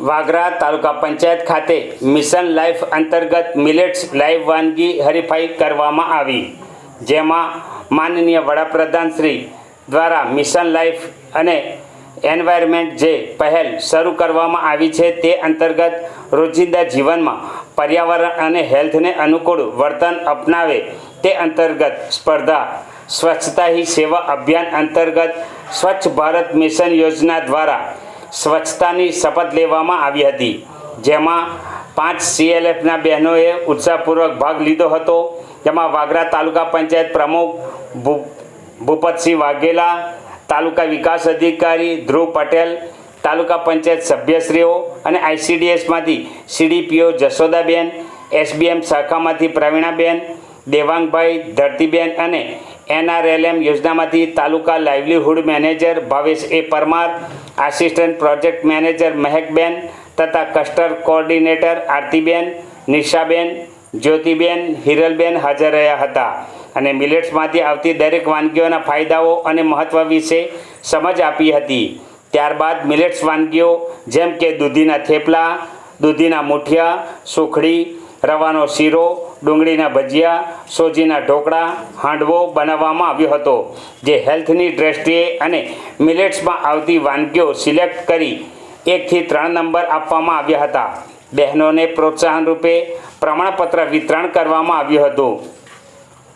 વાગરા તાલુકા પંચાયત ખાતે mission life અંતર્ગત millets live વાનગી હરીફાઈ કરવામાં આવી, જેમાં માનનીય વડાપ્રધાન શ્રી દ્વારા મિશન લાઈફ અને એન્વાયરમેન્ટ જે પહેલ શરૂ કરવામાં આવી છે તે અંતર્ગત રોજિંદા જીવનમાં પર્યાવરણ અને હેલ્થને અનુકૂળ વર્તન અપનાવે તે અંતર્ગત સ્પર્ધા, સ્વચ્છતા હી સેવા અભિયાન અંતર્ગત સ્વચ્છ ભારત મિશન યોજના દ્વારા સ્વચ્છતાની શપથ લેવામાં આવી હતી. જેમાં પાંચ સીએલએફના બહેનોએ ઉત્સાહપૂર્વક ભાગ લીધો હતો. જેમાં વાગરા તાલુકા પંચાયત પ્રમુખ ભૂપતસિંહ વાઘેલા, તાલુકા વિકાસ અધિકારી ધ્રુવ પટેલ, તાલુકા પંચાયત સભ્યશ્રીઓ અને આઈસીડીએસમાંથી સીડીપીઓ જશોદાબેન એસબીએમ શાખામાંથી પ્રવીણાબેન દેવાંગભાઈ ધરતીબેન અને NRLM યોજનામાંથી taluka livelihood manager Bhavesh A Parmar assistant project manager Mahekben તથા કસ્ટર કોઓર્ડિનેટર આરતીબેન, નિશાબેન, જ્યોતિબેન, હિરલબેન હાજર રહ્યા હતા. અને મિલેટ્સમાંથી આવતી દરેક વાનગીઓના ફાયદાઓ અને મહત્ત્વ વિશે સમજ આપી હતી. ત્યારબાદ મિલેટ્સ વાનગીઓ જેમ કે દૂધીના થેપલા, દૂધીના મુઠિયા, સુખડી રવાનો શીરો, ડુંગળીના ભજીયા, સોજીના ઢોકળા, હાંડવો બનાવવામાં આવ્યો હતો, જે હેલ્થની દ્રષ્ટિએ અને મિલેટ્સમાં આવતી વાનગીઓ સિલેક્ટ કરી એકથી ત્રણ નંબર આપવામાં આવ્યા હતા. બહેનોને પ્રોત્સાહન રૂપે પ્રમાણપત્ર વિતરણ કરવામાં આવ્યું હતું.